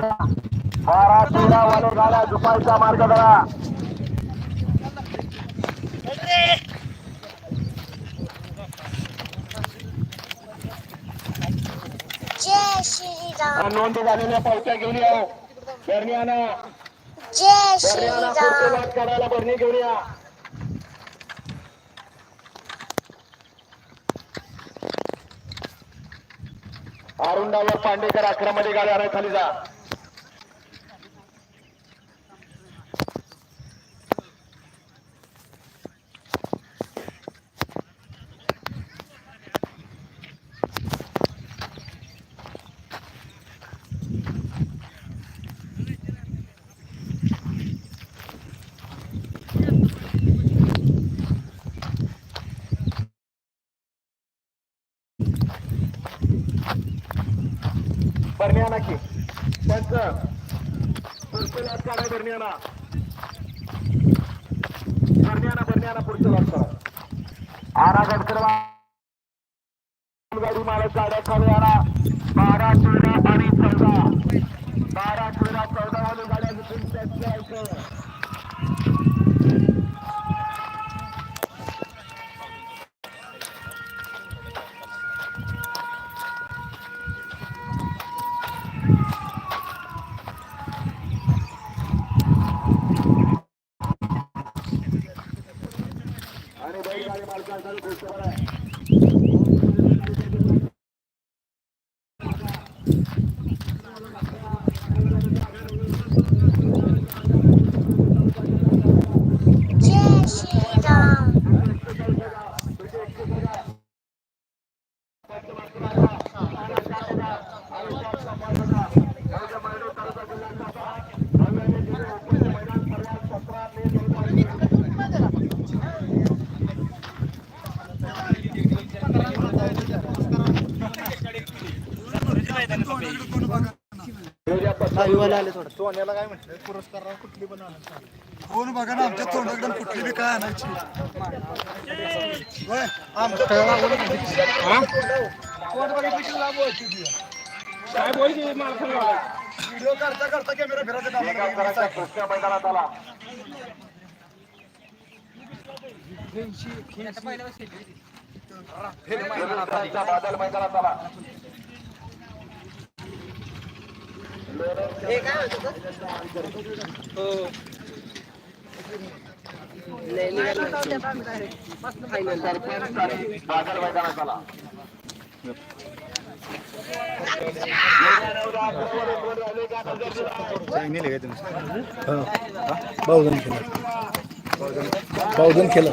बारा तेरा वाले गाड्या झुपायचा मार्ग धरा नोंद झालेल्या पावत्या घेऊन या बरणी आणा करायला बरणी घेऊन या अरुंडावर पांडेकर अकरा मध्ये गाड्या खाली जा बरणी आणा की. त्यांचं पुढचं लाट काढा बरणी आणा बरणी आणा बरणी काढा आणा गडकरवा. गाडी मालक गाड्या खाली बारा तेरा आणि चौदा. बारा तेरा चौदा वाली गाड्या সরকার করতে পারে। कोण बघा ना आमच्या तोंडाकडे कुठली बी काय आणायची. होय, आमच्या व्हिडिओ करता करता कॅमेरा फिरायचा आला. फिरस्तांचा बादल मैदानात आला. बादल मैदानात आला बहुजन केलं बहुजन केलं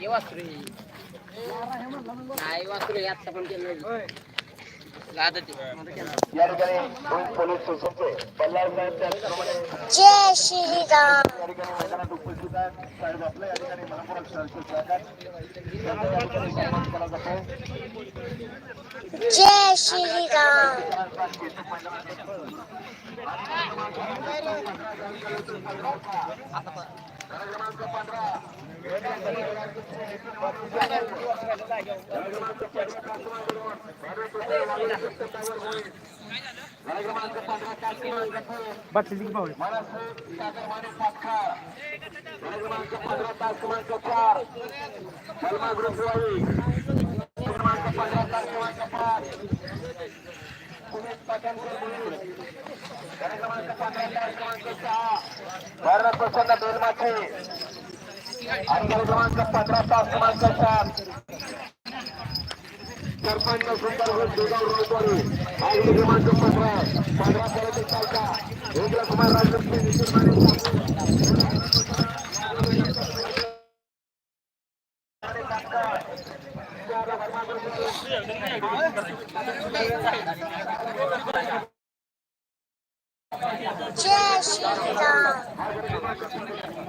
ये वासरू नाही वासरू हे. पण केलं या ठिकाणी दोन पोलीस स्टेशनचे बल्लाळ साहेब त्याचप्रमाणे जय श्रीराम. या ठिकाणी मैदानात उपस्थित आहेत साहेब या ठिकाणी स्वागत ठिकाणी सन्मान क्रमांक पंधरा तास क्रमांक चार सलमा क्रमांक पंधरा तास क्रमांक पाच सुमित भारत प्रसन्न बेलमाचे आणि क्रमांक पंधरा तास क्रमांक सात सरपंच सुंदर घोष बेगाव आणि क्रमांक पंधरा पंधरा पर्यंत चालता इंद्र कुमार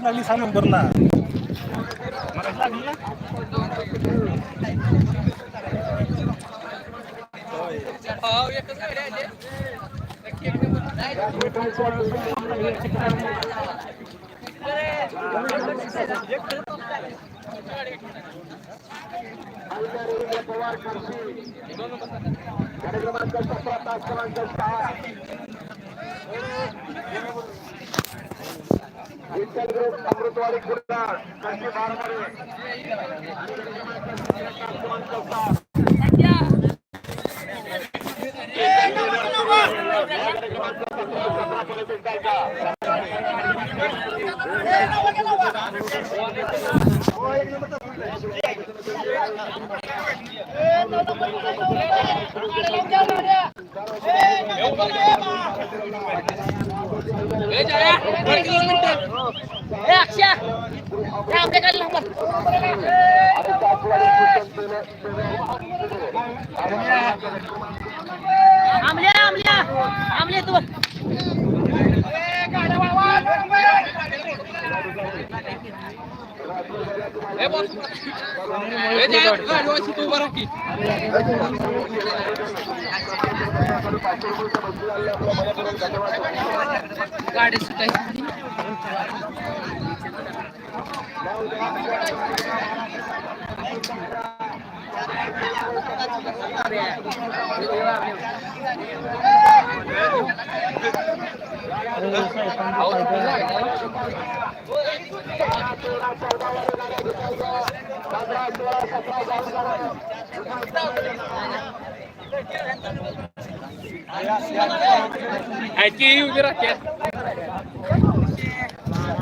सोळाव्यात लागली सहा नंबरला. मला लागली ना? पवार करशी गाडी क्रमांक सतरा तास क्रमांक सहा কোতোয়ালি খুলনা কাছে বারবারে। आमल्या आमल्या. आमले तू गाडी सुटायची. Aqui o Viraquete.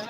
I'm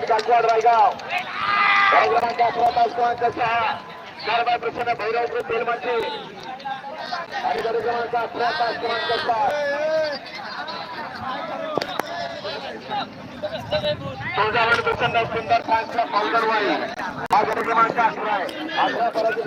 कुस्तीला प्रदर्शन गायकवाड रायगाव. गाडी क्रमांक अकरा तास क्रमांक सहा कारभार प्रसन्न भैरव तेलमाचे आणि गाडी क्रमांक अकरा तास क्रमांक सात प्रसन्न सुंदर फ्रान्सचा फाउंडर हा क्रमांक आहे. पराजित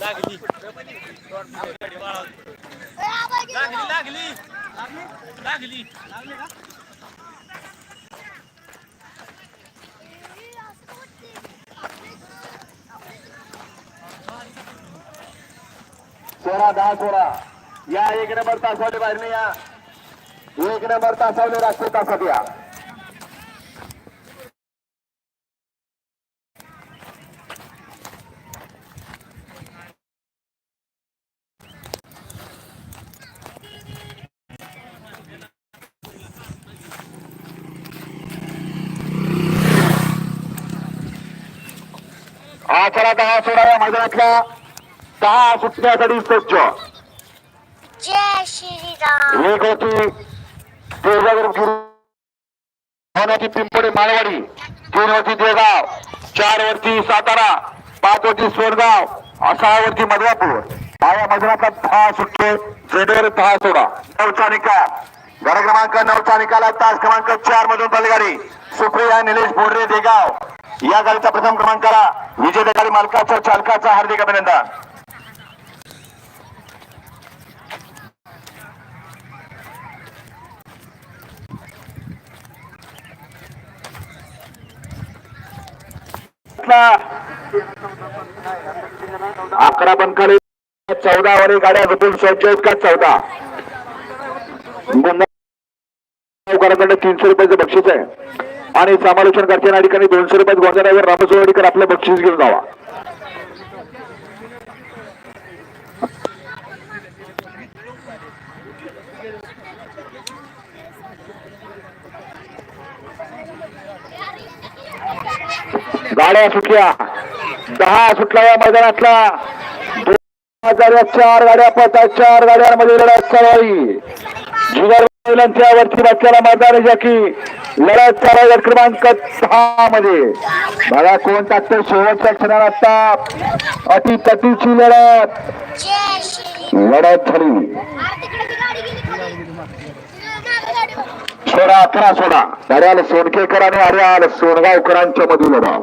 लागली. लागली लागली. लागली. सोळा दहा सोळा. या एक नंबर तासावले बाहेर या. एक नंबर तासावले राजपूत तासात या हा चला दहा सोळा या मैदानातल्या दहा सुटण्यासाठी सज्ज जय श्रीराम. एक होती देवजागरूक गुरु दोन होती पिंपळे माळवाडी तीन होती देगाव चार वरती सातारा पाच वरती सोरगाव सहा वरती मधवापूर हा या मैदानाचा दहा सुटले जेडेवर दहा सोडा. नऊचा निकाल. गाडा क्रमांक नऊचा निकाल तास क्रमांक चार मधून बलगाडी सुप्रिया निलेश बोर्डे देगाव. या गाडीचा प्रथम क्रमांकाला विजेत्या गाडी मालकाचा चालकाचा हार्दिक अभिनंदन. अकरा बंकाले चौदा वाले गाड्या झोपून सज्ज आहेत का चौदा? तीनशे रुपयाचं बक्षीस आहे. आणि समालोचन करताना या ठिकाणी दोनशे रुपयात गोंधळावर रामसोवाडीकर आपलं बक्षीस घेऊन जावा. गाड्या सुटल्या. दहा सुटला या मैदानातला दोन या चार गाड्या पता चार गाड्यांमध्ये लढत चालवावी जुगार महिलांच्या वरती बच्चाला मैदान आहे की लढत चालवा क्रमांक सहा मध्ये बघा कोण टाकतो शेवटच्या क्षणाला आता. अति तटीची लढत. लढत झाली. सोडा अकरा सोडा. दर्याल सोनकेकर आणि हरियाल सोनगावकरांच्या मधील लढा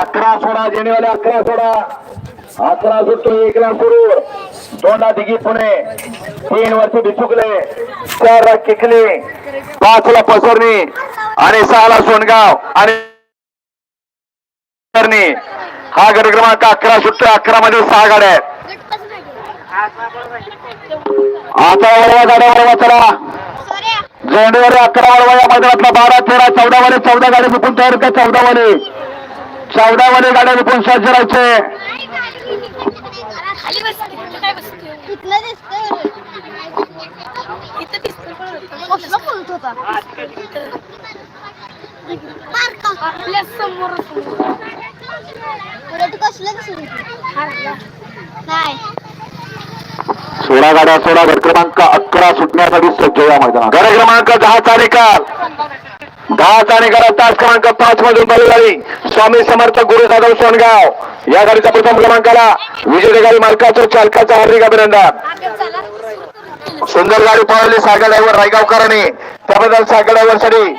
अकरा सोडा जेणेवाले अकरा सोडा. अकरा सुटतो एकला सुरू दोनदा दिगी पुणे. तीन वरती बिचुकले चार किकले पाचला पसरणी. आणि सहाला सोनगाव. आणि हा गट क्रमांक अकरा सुटतो अकरा मध्ये सहा गाड्या आहेत. आता वळवा गाड्या वळवा चला. सोऱ्या. अकरा वळवा या मैदानातला बारा तेरा चौदा वाले चौदा गाड्या विकून तयार का चौदा वाले चौदा वाले गाड्या विकून सज्ज राहायचे. खाली बस. तिथं काय बसतोय? इथलं दिसतंय. कसला पळत होता? बारका. पुढे तू कसलं दिसत होती? नाही सोळा गाड्या सोळा गट क्रमांक अकरा सुटण्यासाठी सज्ज या मैदानात गड क्रमांक दहाचा निकाल दहाचा निकाल तास क्रमांक पाच मधून बैलगाडी. स्वामी समर्थ गुरु जाधव सोनगाव. या गाडीच्या प्रथम क्रमांकाला विजय गाडी मालकाचं चालकाचं हार्दिक अभिनंदन. सुंदर गाडी पळवली सायकल ड्रायव्हर रायगावकरांनी. त्याबद्दल सायकल ड्रायव्हरसाठी